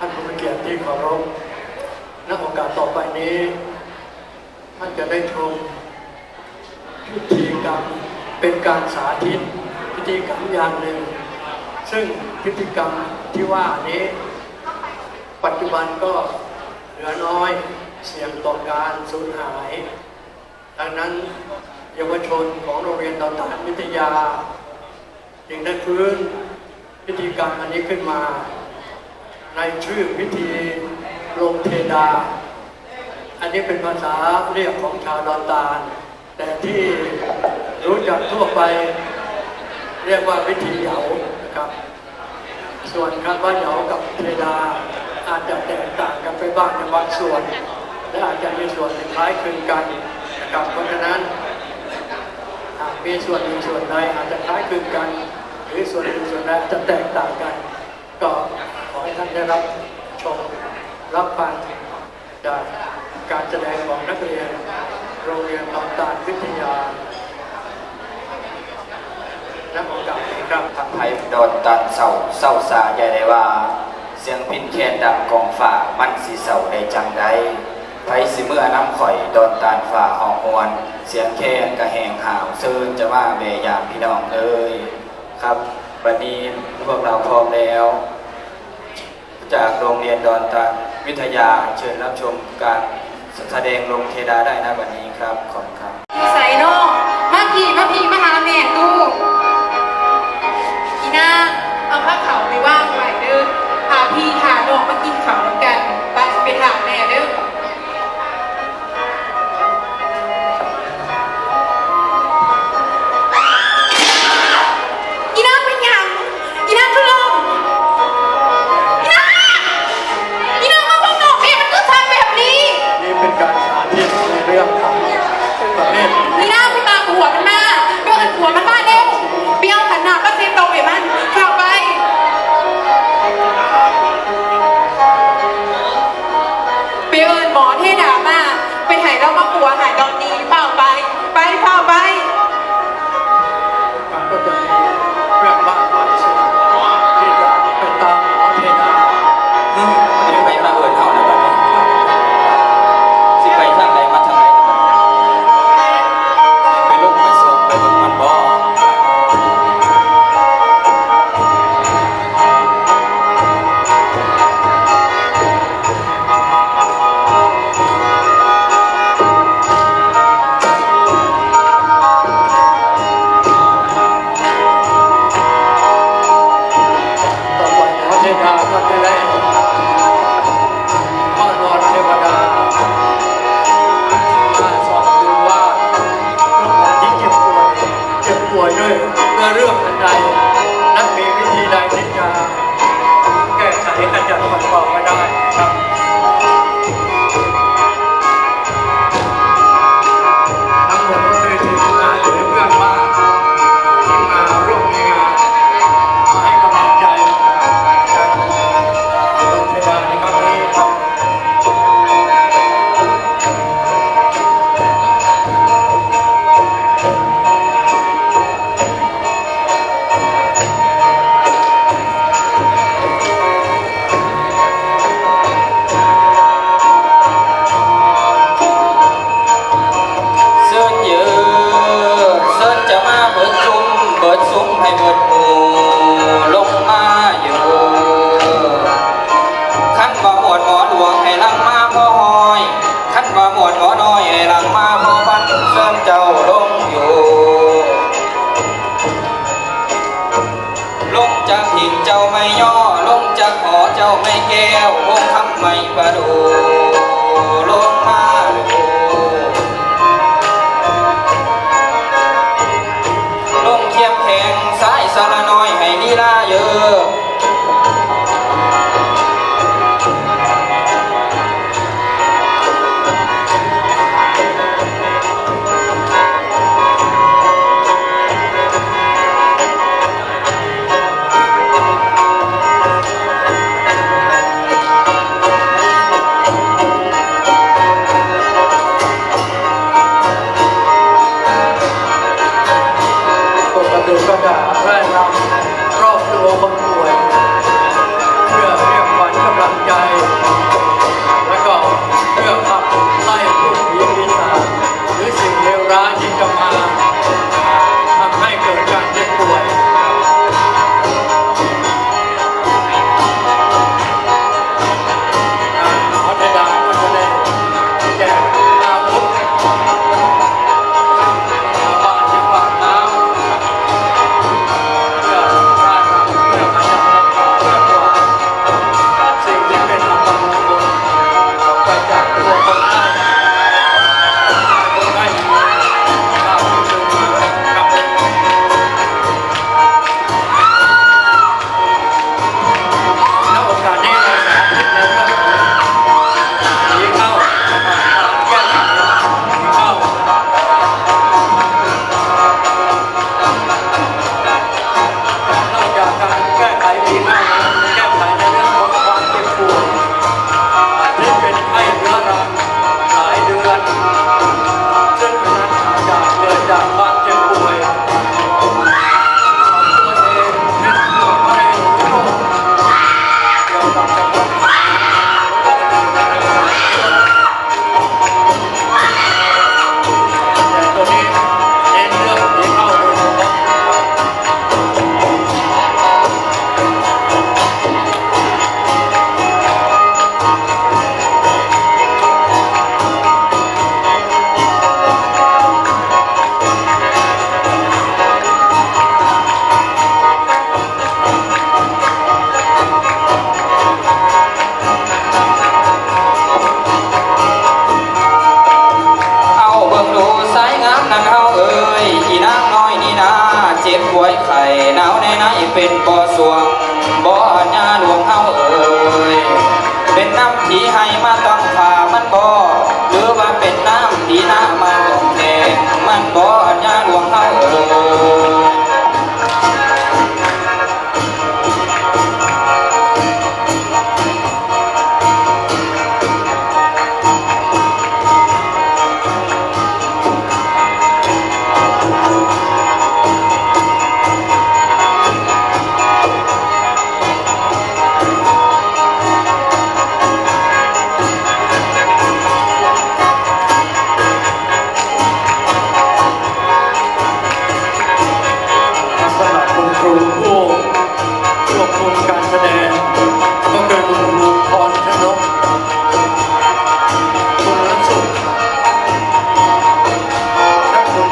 ท่านผู้มีเกียรติที่เคารพณโอกาสต่อไปนี้ ท่านจะได้ชมพิธีกรรมเป็นการสาธิตพิธีกรรมอย่างหนึ่ง ซึ่งพิธีกรรมที่ว่านี้ ปัจจุบันก็เหลือน้อยเสี่ยงต่อการสูญหาย ดังนั้นเยาวชนของโรงเรียนดอนตานวิทยา จึงได้ฟื้นพิธีกรรมอันนี้ขึ้นมา ในชื่อพิธีลงเทดา อันนี้เป็นภาษาเรียกของชาวดอนตาล แต่ที่รู้จักทั่วไป เรียกว่าวิธีเหยานะครับ ส่วนคำว่าเหยากับเทดา อาจจะแตกต่างกันไปบ้างในบางส่วน และอาจจะมีส่วนคล้ายคลึงกันนะครับเพราะฉะนั้นมีส่วนหนึ่งส่วนใดอาจจะคล้ายคลึงกัน หรือส่วนหนึ่งส่วนใดจะแตกต่างกัน ก็ ท่านได้รับชมรับฟังจากการแสดงของนักเรียน โรงเรียนตอนตาลวิทยานักโอกาสนี้ครับทางไทยโดนตันเศร้าเศร้าสาใหญ่ได้ว่า เสียงพินแคนดังกองฝ่ามันสีเศร้าได้จังใดไผสิเมื่อน้ำข่อยโดนตานฝ่าหองหวน เสียงแคนกระแหงหาวเซินจะว่าเบยามพี่น้องเอ้ยครับวันนี้พวกเราพร้อมแล้ว จากโรงเรียนดอนตาวิทยาเชิญรับชมการแสดงลงเทดาได้นะวันนี้ครับ ขอบคุณครับใส่นอกมาพี่มาพี่มาหาแม่ตู้ มันมา วงค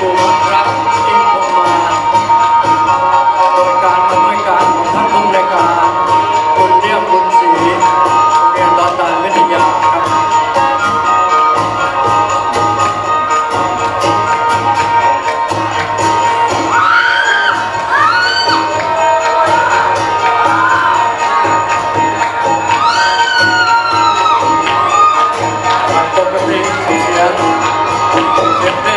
และคุณครูรักอินพรหมาโดยการอำนวยการของท่านผู้ในการคุณเรียบบุญศรีโรงเรียนดอนตาลวิทยาครับปกติเสียงเสียง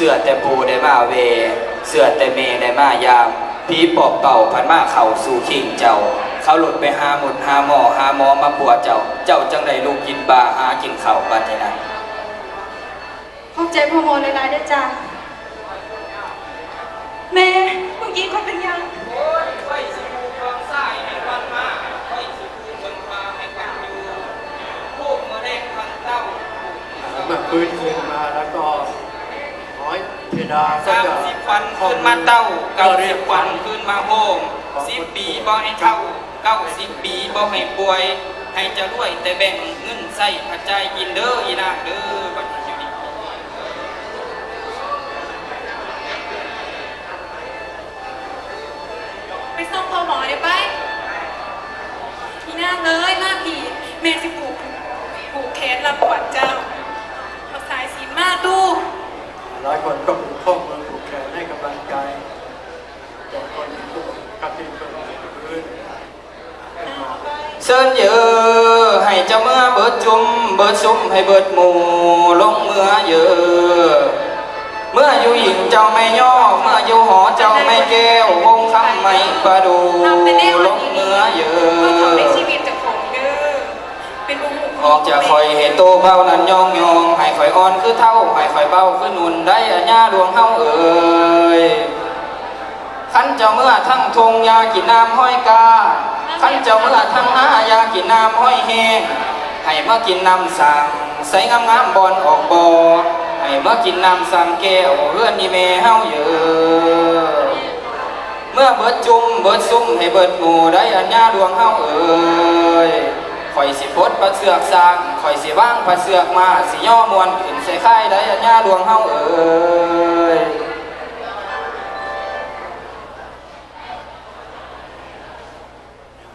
เสื้อแต่ปูได้มาเว เสื้อแต่เมได้มายามพีปอบเป่าพันมาเข่าสู่ขิงเจ้า เขาหลุดไปหาหมุดหาหมอหาหมอมาปวดเจ้า เจ้าจังได้ลูกกินปลาหากินเข่าวบัดนี้นะขอบใจพ่อหมอหลายๆด้วยจ้ะแม่เมื่อกี้เขาเป็นยังโอ้ยไฟสิบูกองสายให้วันมาไฟสิบูเบิ่งมาให้กันอยู่พวกมะเร็งพันเต้าเมื่อฟื้นคืนมาแล้วก็ห เก็สามจะสิบวันขึ้นมาเต้าเก้าสิบวันขึ้นมาโฮมสิบปีบ่ให้เท่าเก้าสิบปีบ่ให้ป่วย ให้จะรวยแต่แบ่งเงินใส่ปัจจัยกินเด้ออีนางเด้อบัดนี้อยู่นี่ไปส่งพอหมอเลยไปพี่หน้าเลยหน้าผีแม่สิปลูกปลูกแขนลำปวดเจ้า หลายคนก็ผูกข้อมือผูกแขนให้กำลังใจแต่คนก็กระติบกระพื้นเซินเยอะให้เจ้าเมื่อเบิดจุมเบิดซุ่มให้เบิดหมู่ลงเมื่อเยอะเมื่ออยู่หญิงเจ้าไม่ย่อ เมื่ออยู่หอเจ้าไม่แก้ววงคำไม่ประดู ออกจากคอยเห็นโตเบานั้นยองยองให้คอยอ่อนคือเท่าให้คอยเบาคือนุนได้อัญญาดวงเฮาเอ่ยขันเจ้าเมื่อทั้งทงยากินน้ำห้อยกาขันเจ้าเมื่อทั้งหายากินน้ำห้อยแหงให้มากินน้ำสั่งใส่งามงามบอนออกบอให้มากินน้ำซ้ำแก้วเฮือนนี่แม่เฮาเยอะเมื่อเบิดจุ่มเบิดซุ่มให้เบิดหมูได้อัญญาดวงเฮาเอ่ย ข่อยสิพดประเสือกสร้างข่อยสิว่างประเสือกมาสิย่อมวนขึ้นใส่ค่ายได้ยัญญาดวงเฮาเอ๋ย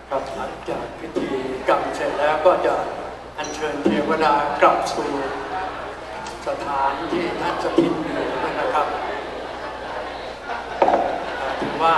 หลังจากพิธีกรรมเสร็จแล้วก็จะอัญเชิญเทวดากลับสู่สถานที่ท่านสถิตอยู่ครับว่า